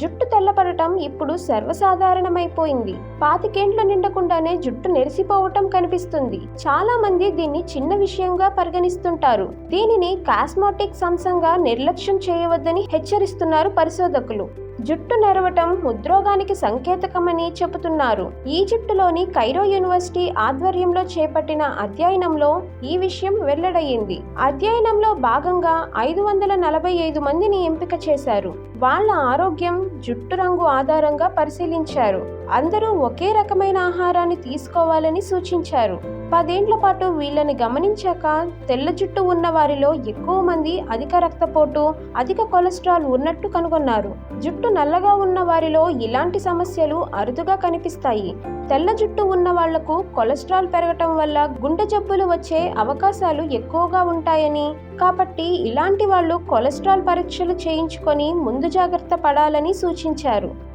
జుట్టు తెల్లపడటం ఇప్పుడు సర్వసాధారణమైపోయింది. పాతికేండ్లు నిండకుండానే జుట్టు నెరిసిపోవటం కనిపిస్తుంది. చాలా మంది దీన్ని చిన్న విషయంగా పరిగణిస్తుంటారు. దీనిని కాస్మోటిక్ అంశంగా నిర్లక్ష్యం చేయవద్దని హెచ్చరిస్తున్నారు పరిశోధకులు. జుట్టు నెరవటం హృద్రోగానికి సంకేతకమని చెబుతున్నారు. ఈజిప్టులోని కైరో యూనివర్సిటీ ఆధ్వర్యంలో చేపట్టిన అధ్యయనంలో ఈ విషయం వెల్లడయ్యింది. అధ్యయనంలో భాగంగా ఐదు వందల నలభై ఐదు మందిని ఎంపిక చేశారు. వాళ్ళ ఆరోగ్యం జుట్టు రంగు ఆధారంగా పరిశీలించారు. అందరూ ఒకే రకమైన ఆహారాన్ని తీసుకోవాలని సూచించారు. పదేండ్ల పాటు వీళ్ళని గమనించాక తెల్ల జుట్టు ఉన్న వారిలో ఎక్కువ మంది అధిక రక్తపోటు అధిక కొలెస్ట్రాల్ ఉన్నట్టు కనుగొన్నారు. జుట్టు నల్లగా ఉన్న వారిలో ఇలాంటి సమస్యలు అరుదుగా కనిపిస్తాయి. తెల్ల జుట్టు ఉన్న వాళ్ళకు కొలెస్ట్రాల్ పెరగటం వల్ల గుండె జబ్బులు వచ్చే అవకాశాలు ఎక్కువగా ఉంటాయని కాబట్టి ఇలాంటి వాళ్ళు కొలెస్ట్రాల్ పరీక్షలు చేయించుకొని ముందు జాగ్రత్త పడాలని సూచించారు.